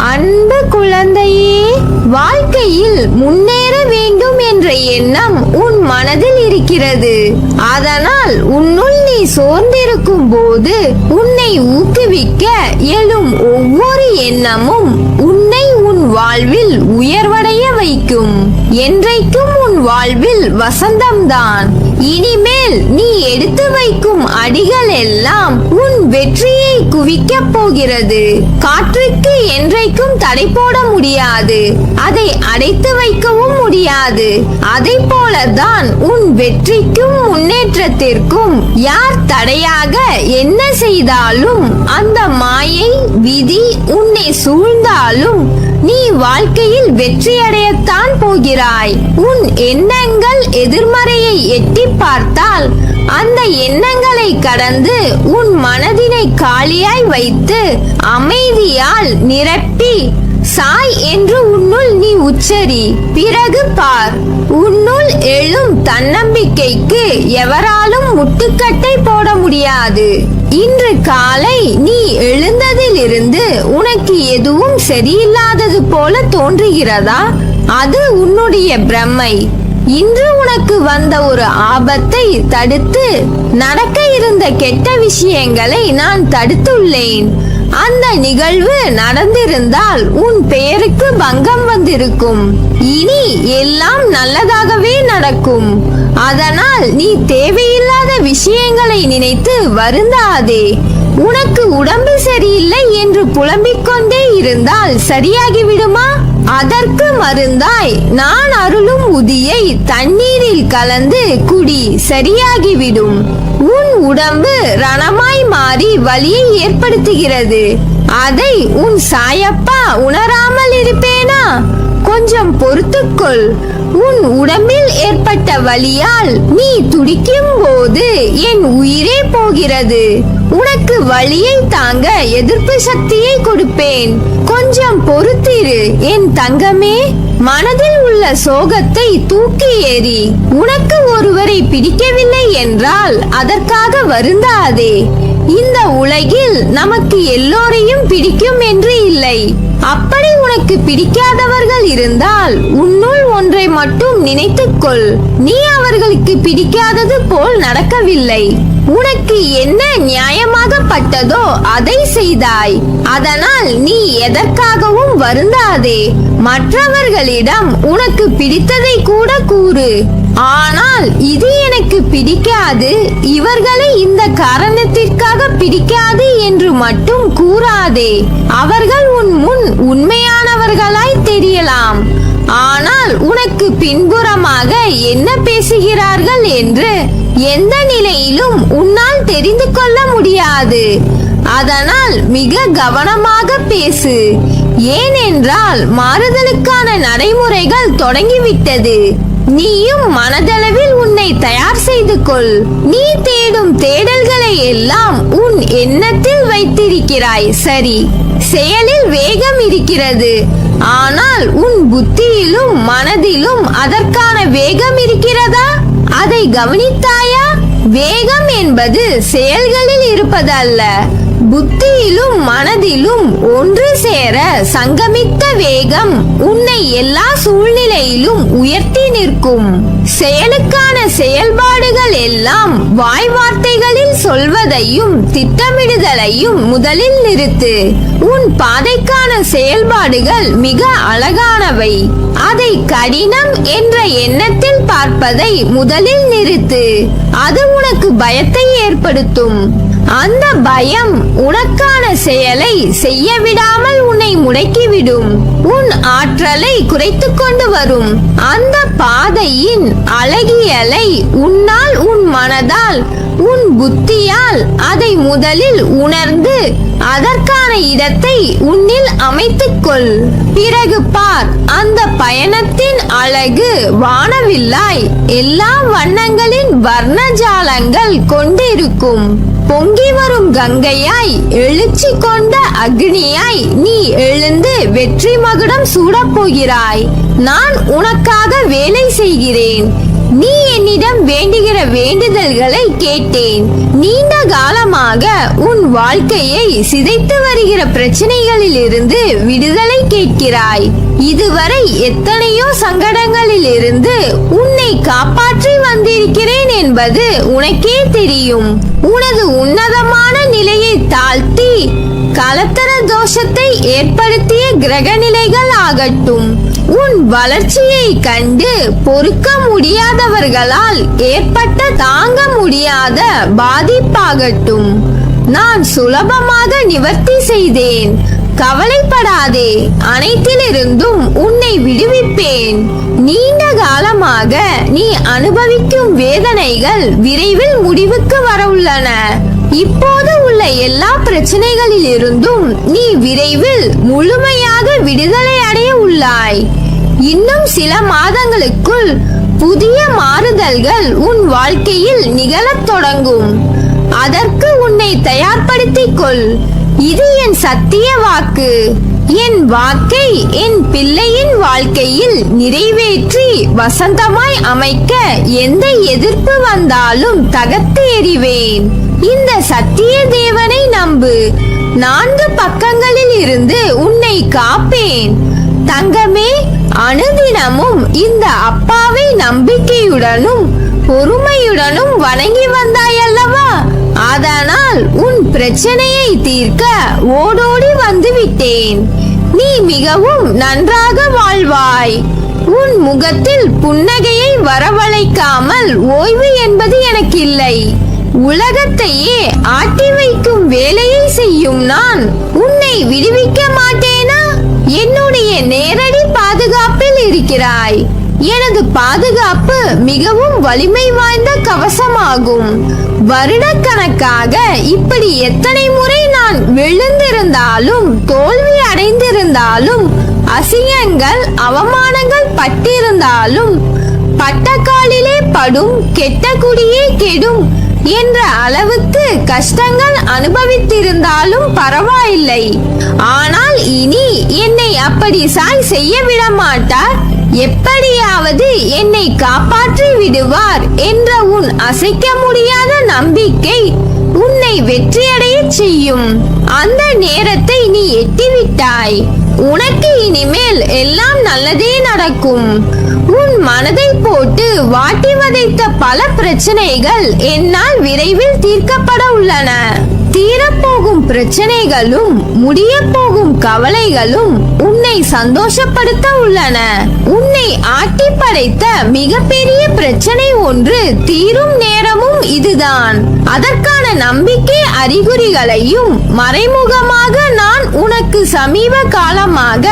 அன்பு குழந்தையே வாழ்க்கையில் முன்னேற வேண்டும் என்ற எண்ணம் உன் மனதில் இருக்கிறது. அதனால் உன்னுள் நீ சோர்ந்திருக்கும் போது உன்னை ஊக்குவிக்க எழும் ஒவ்வொரு எண்ணமும் உன்னை உன் வாழ்வில் உயர்வடைய வைக்கும். என்றைக்கும் உன் வாழ்வில் வசந்தம்தான். இனிமேல் நீ எடுத்து வைக்கும் அடிகள் எல்லாம் உன் வெற்றியை குவிக்கப் போகிறது. காற்றுக்கு என் அடை போட முடியாது. அதை அடைத்து வைக்கவும் முடியாது. அதை போலதான் உன் வெற்றிக்கும் முன்னேற்றத்திற்கும் யார் தடையாக என்ன செய்தாலும் அந்த மாயை விதி உன்னை சூழ்ந்தாலும் நீ வாழ்க்கையில் வெற்றியடையத்தான் போகிறாய். உன் எண்ணங்கள் எதிர்மறையை எட்டி பார்த்தால் அந்த எண்ணங்களை கடந்து உன் மனதினை காலியாய் வைத்து அமைதியால் நிரப்பி சாய் என்று உன்னுள் நீ உச்சரி. பிறகு பார் உன்னுள் எழும் தன்னம்பிக்கைக்கு எவராலும் முட்டுக்கட்டை போட முடியாது. இன்று காலை நீ எழுந்ததிலிருந்து உனக்கு எதுவும் சரியில்லாதது போல தோன்றுகிறதா? அது உன்னுடைய பிரம்மை. இன்று உனக்கு வந்த ஒரு ஆபத்தை தடுத்து நடக்க இருந்த கெட்ட விஷயங்களை நான் தடுத்துள்ளேன். அந்த நிகழ்வு நடந்திருந்தால் உன் பெயருக்கு பங்கம் வந்திருக்கும். இனி எல்லாம் நல்லதாகவே நடக்கும். அதனால் நீ தேவையில்லாத விஷயங்களை நினைத்து வருந்தாதே. உனக்கு உடம்பு சரியில்லை என்று புலம்பிக் கொண்டே இருந்தால் சரியாகிவிடுமா? அதற்கு மருந்தாய் நான் அருளும் உதியை தண்ணீரில் கலந்து குடி சரியாகிவிடும். உன் உடம்பு ரணமாய் மாறி வலியை ஏற்படுத்துகிறது. அதை உன் சாயப்பா உணராமல் இருப்பேனா? கொஞ்சம் பொறுத்துக்கொள் உன் உடம்பில் ஏற்பட்ட வலியால் நீ துடிக்கும் போது என் உயிரே போகிறது. உனக்கு வலியை தாங்க எதிர்ப்பு சக்தியை கொடுப்பேன். கொஞ்சம் பொறுத்திரு என் தங்கமே. மனதில் உள்ள சோகத்தை தூக்கி ஏறி உனக்கு ஒருவரை பிடிக்கவில்லை என்றால் அதற்காக வருந்தாதே. இந்த உலகில் நமக்கு எல்லோரையும் பிடிக்கும் என்று இல்லை. அப்படி உனக்கு பிடிக்காதவர்கள் இருந்தால் உன்னுள் ஒன்றை மட்டும் நினைத்துக்கொள். நீ அவர்களுக்கு பிடிக்காதது போல் நடக்கவில்லை. உனக்கு என்ன நியாயமாகப்பட்டதோ அதை செய்தாய். அதனால் நீ எதற்காகவும் வருந்தாதே. மற்றவர்களிடம் உனக்கு பிடித்ததை கூட கூறு. ஆனால் இது எனக்கு பிடிக்காது இவர்களை இந்த காரணத்திற்காக பிடிக்காது என்று மட்டும் கூறாதே. அவர்கள் உன் முன் உண்மையானவர்களாய் தெரியலாம். ஆனால் உனக்கு பின்புற பின்புறமாக என்ன பேசுகிறார்கள் என்று எந்த நிலையிலும் உன்னால் தெரிந்து கொள்ள முடியாது. அதனால் மிக கவனமாக பேசு. ஏனென்றால் மாறுதலுக்கான நடைமுறைகள் தொடங்கிவிட்டது. நீயும் மனதளவில் உன்னை தயார் செய்து கொள். நீ தேடும் தேடல்களை எல்லாம் உன் எண்ணத்தில் வைத்திருக்கிறாய். சரி. செயலில் வேகம் இருக்கிறது. ஆனால் உன் புத்தியிலும் மனதிலும் அதற்கான வேகம் இருக்கிறதா? அதை கவனித்தாயா? வேகம் என்பது செயல்களில் இருப்பதல்ல. புத்தியிலும் மனதிலும் ஒன்று சேர சங்கமித்த வேகம் உன்னை எல்லா சூழ்நிலையிலும் உயர்த்தி நிற்கும். செயலுக்கான செயல்பாடுகள் எல்லாம் வாய் வார்த்தைகளில் சொல்வதையும் திட்டமிடுதலையும் முதலில் நிறுத்து. உன் பாதைக்கான செயல்பாடுகள் மிக அழகானவை. அதை கடினம் என்ற எண்ணத்தில் பார்ப்பதை முதலில் நிறுத்து. அது உனக்கு பயத்தை ஏற்படுத்தும். அந்த பயம் உனக்கான செயலை செய்ய விடாமல் உன்னை முடக்கிவிடும். உன் ஆற்றலை குறைத்துக் கொண்டு வரும். அந்த பாதையின் அழகியலை உன்னால் உன் மனதால் உன் புத்தியால் அதை முதலில் உணர்ந்து அதற்கான இடத்தை உன்னில் அமைத்துக்கொள். பிறகு பார் அந்த பயணத்தின் அழகு வானவில்லாய் எல்லா வண்ணங்களின் வர்ணஜாலங்கள் கொண்டிருக்கும். பொங்கி வரும் கங்கையாய் எழுச்சி கொண்ட அக்னியாய் நீ எழுந்து வெற்றி மகுடம் சூடப் போகிறாய். நான் உனக்காக வேலை செய்கிறேன். நீ என்னிடம் வேண்டுகிற வேண்டுதல்களை கேட்டேன். நீண்ட காலமாக உன் வாழ்க்கையை சிதைத்து வருகிற பிரச்சனைகளில் இருந்து விடுதலை கேட்கிறாய். இதுவரை எத்தனையோ சங்கடங்களில் இருந்து உன்னை காப்பாற்றி வந்திருக்கிறேன் என்பது உனக்கே தெரியும். உனது உன்னதமான நிலையை தாழ்த்தி கலத்தர தோஷத்தை ஏற்படுத்திய கிரக நிலைகள் ஆகட்டும். உன் வளர்ச்சியை கண்டு பொறுக்க முடியாதவர்களால் ஏற்பட்ட தாங்க முடியாத பாதிப்பாகட்டும். நான் சுலபமாக நிவர்த்தி செய்தேன். கவலைப்படாதே அனைத்திலிருந்தும் உன்னை விடுவிப்பேன். நீண்ட காலமாக நீ அனுபவிக்கும் வேதனைகள் விரைவில் முடிவுக்கு வரவுள்ளன. இப்போது உள்ள எல்லா பிரச்சனைகளில் இருந்தும் நீ விரைவில் முழுமையாக விடுதலை அடைய உள்ளாய். இன்னும் சில மாதங்களுக்குள் புதிய மாறுதல்கள் உன் வாழ்க்கையில் நிகழத் தொடங்கும். அதற்கு உன்னை தயார்படுத்திக் கொள். இது என் சத்திய வாக்கு. என் வாக்கை என் பிள்ளையின் வாழ்க்கையில் நிறைவேற்றி வசந்தமாய் அமைக்க எந்த எதிர்ப்பு வந்தாலும் தகர்த்து எறிவேன். இந்த சத்திய தேவனை நம்பு. நான்கு பக்கங்களில் இருந்து உன்னை காப்பேன். தங்கமே அனுதினமும் இந்த அப்பாவை நம்பிக்கையுடனும் பொறுமையுடனும் வணங்கி வந்தாயல்லவா? அதனால் உன் பிரச்சனையை தீர்க்க ஓடோடி வந்துவிட்டேன். நீ மிகவும் நன்றாக வாழ்வாய். உன் முகத்தில் புன்னகையை வரவழைக்காமல் ஓய்வு என்பது எனக்கில்லை. உலகத்தையே ஆட்டி வைக்கும் வேலையை செய்யும் நான் உன்னை விடுவிக்க மாட்டேனா? என்னுடைய நேரடி பாதுகாப்பில் இருக்கிறாய். எனது பாதுகாப்பு மிகவும் வலிமை வாய்ந்த கவசமாகும். வருடக்கணக்காக இப்படி எத்தனை முறை நான் விழுந்திருந்தாலும் தோல்வி அடைந்திருந்தாலும் அசிங்கங்கள் அவமானங்கள் பட்டிருந்தாலும் பட்டக்காலிலே படும் கெட்ட குடியே கெடும் என்ற அளவுக்கு கஷ்டங்கள் அனுபவித்திருந்தாலும் பரவாயில்லை. ஆனால் இனி என்னை அப்படி சாய் செய்ய விட மாட்டார் எப்படியாவது என்னை காப்பாற்றி விடுவார் என்ற உன் அசைக்க முடியாத நம்பிக்கை உன்னை வெற்றியடையச் செய்யும். அந்த நேரத்தை நீ எட்டிவிட்டாய். உனக்கு இனிமேல் எல்லாம் நல்லதே நடக்கும். உன் மனதை போட்டு வாட்டி வதைத்த பல பிரச்சனைகள் என்னால் விரைவில் தீர்க்கப்பட உள்ளன. தீரப்போகும் பிரச்சனைகளும் முடிய போகும் கவலைகளும் உன்னை சந்தோஷப்படுத்த உள்ளன. உன்னை ஆட்டி படைத்த மிகப்பெரிய பிரச்சனை ஒன்று தீரும் நேரமும் இதுதான். அதற்கான நம்பிக்கை அறிகுறிகளையும் மறைமுகமாக நான் உனக்கு சமீப காலமாக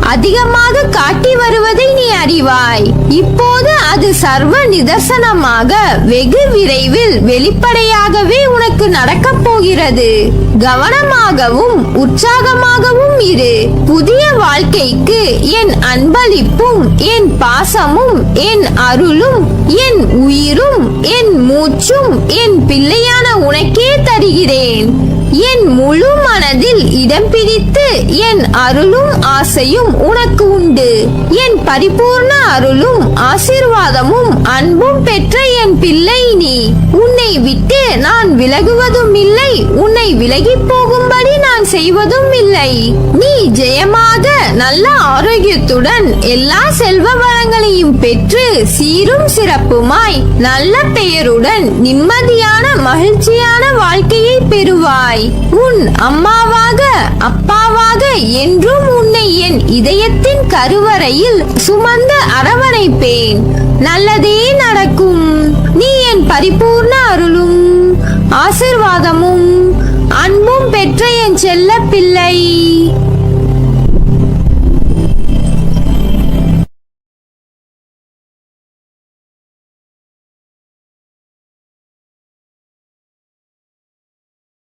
அதிகமாக காட்டி வருவதை நீ அறிவாய். இப்போது அது சர்வ நிதர்சனமாக வெகு விரைவில் வெளிப்படையாகவே உனக்கு நடக்கப் போகிறது. கவனமாகவும் உற்சாகமாகவும் இரு. புதிய வாழ்க்கைக்கு என் அன்பளிப்பும் என் பாசமும் என் அருளும் என் உயிரும் என் மூச்சும் என் பிள்ளையான உனக்கே தருகிறேன். என் முழு மனதில் இடம் பிடித்து என் அருளும் ஆசையும் உனக்கு உண்டு. என் பரிபூர்ண அருளும் ஆசீர்வாதமும் அன்பும் பெற்ற என் பிள்ளை நீ. உன்னை விட்டு நான் விலகுவதும் இல்லை உன்னை விலகி அப்படி நான் செய்வதும் இல்லை. நீ ஜெயமாக நல்ல ஆரோக்கியத்துடன் எல்லா செல்வ வளங்களையும் பெற்று சீரும் சிறப்புமாய் நல்ல பெயருடன் நிம்மதியான மகிழ்ச்சியான வாழ்க்கையை பெறுவாய். உன் அம்மாவாக அப்பாவாக என்றும் உன்னை என் இதயத்தின் கருவறையில் சுமந்து அரவணைப்பேன். நல்லதே நடக்கும். நீ என் பரிபூர்ண அருளும் ஆசிர்வாதமும். அன்பும் பெற்ற என் செல்ல பிள்ளை.